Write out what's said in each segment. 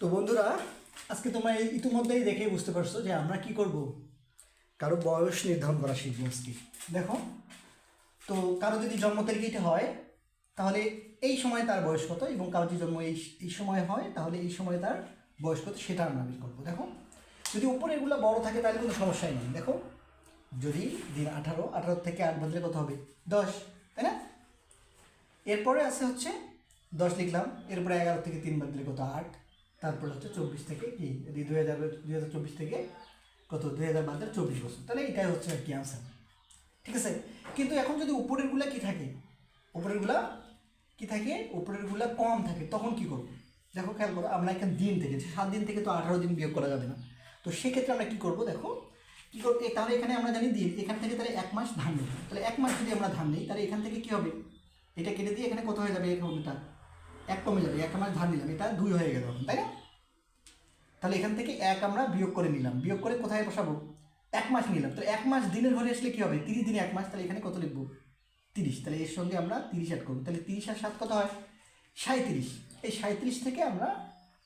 তো বন্ধুরা, আজকে তোমরা ইতিমধ্যেই দেখেই বুঝতে পারছ যে আমরা কি করব। কারও বয়স নির্ধারণ করা শিখব আজকে। দেখো, তো কারও যদি জন্ম তারিখটা হয়, তাহলে এই সময় তার বয়স কত এবং কারও যদি জন্ম এই এই সময় হয়, তাহলে এই সময় তার বয়স কত সেটা আমরা বের করব। দেখো, যদি উপরে এগুলো বড় থাকে তাহলে কোনো সমস্যাই নেই। দেখো, যদি দিন আঠারো আঠারো থেকে আট বদলে কত হবে? দশ, তাই না? এরপরে আছে হচ্ছে, দশ লিখলাম, এরপরে এগারো থেকে তিন বাদ দিলে কত? আট। তারপরে হচ্ছে চব্বিশ থেকে কি? দুই হাজার দুই হাজার চব্বিশ থেকে কত? দুই হাজার বাদ চব্বিশ বছর। তাহলে এটাই হচ্ছে আর কি আনসার ঠিক আছে? কিন্তু এখন যদি উপরেরগুলা কি থাকে? উপরেরগুলা কি থাকে? উপরেরগুলা কম থাকে, তখন কি করব? দেখো খেয়াল করো, আমরা এখানে দিন থেকে সাত দিন থেকে তো আঠারো দিন বিয়োগ করা যাবে না। তো সেক্ষেত্রে আমরা কি করব দেখো? কি করব তাহলে এখানে আমরা জানি দিন এখান থেকে তাহলে এক মাস ধান নেব। তাহলে এক মাস যদি আমরা ধান নিই, তাহলে এখান থেকে কি হবে? এটা কেটে দিয়ে এখানে কত হয়ে যাবে? এখন এটা এক কমে যাবে, এক মাস ধান নিলাম, এটা দুই হয়ে গেল তাই না? তাহলে এখান থেকে এক আমরা বিয়োগ করে নিলাম। বিয়োগ করে কোথায় বসাবো? এক মাস নিলাম। তাহলে এক মাস দিনের ঘরে আসলে কী হবে? তিরিশ দিনে এক মাস, তাহলে এখানে কত লিখব? তিরিশ। তাহলে এর সঙ্গে আমরা তিরিশ অ্যাড করব। তাহলে তিরিশ আর সাত কত হয়? সাঁত্রিশ এই সাঁত্রিশ থেকে আমরা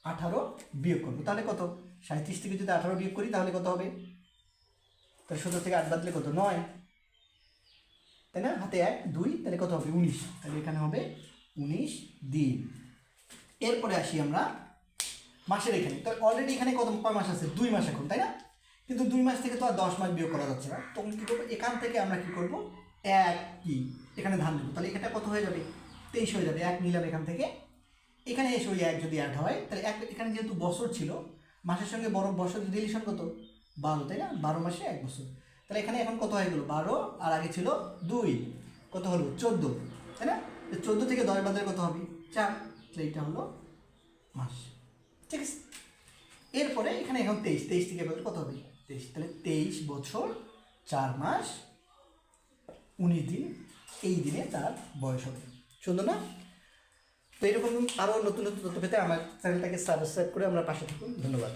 আঠারো বিয়োগ করব। তাহলে কত? সাঁত্রিশ থেকে যদি আঠারো বিয়োগ করি, তাহলে কত হবে? তাহলে সতেরো থেকে আট বাদলে কত? নয়। তাই না? হাতে এক, দুই, তাহলে কত হবে? উনিশ। তাহলে এখানে হবে উনিশ দিন। এরপরে আসি আমরা মাসের এখানে। তো অলরেডি এখানে কত কয় মাস আছে? দুই মাস এখন, তাই না? কিন্তু দুই মাস থেকে তো আর দশ মাস বিয়োগ করা যাচ্ছে না। তখন কী করব? এখান থেকে আমরা কী করব? এক কি এখানে ধান দেবো। তাহলে এখানটা কত হয়ে যাবে? তেইশ হয়ে যাবে। এক নিলাম এখান থেকে। এখানে এসে ওই এক যদি অ্যাড হয়, তাহলে এক এখানে যেহেতু বছর ছিল, মাসের সঙ্গে বড় বছর রিলেশন কত বারো, তাই না? বারো মাসে এক বছর। তাহলে এখানে এখন কত হয়ে গেলো? বারো। আর আগে ছিল দুই। কত হলো? চোদ্দ। তাই না? চোদ্দ থেকে দশ বাজারে কত হবে? চার। এইটা হলো মাস। ঠিক আছে? এরপরে এখানে এখন তেইশ। তেইশ থেকে এবার কত হবে? তেইশ। তাহলে তেইশ বছর চার মাস, উনিশ দিন। এই দিনে তার বয়স হবে। সুন্দর না? তো এরকম আরও নতুন নতুন তথ্য পেতে আমার চ্যানেলটাকে সাবস্ক্রাইব করে আমরা পাশে থাকুন। ধন্যবাদ।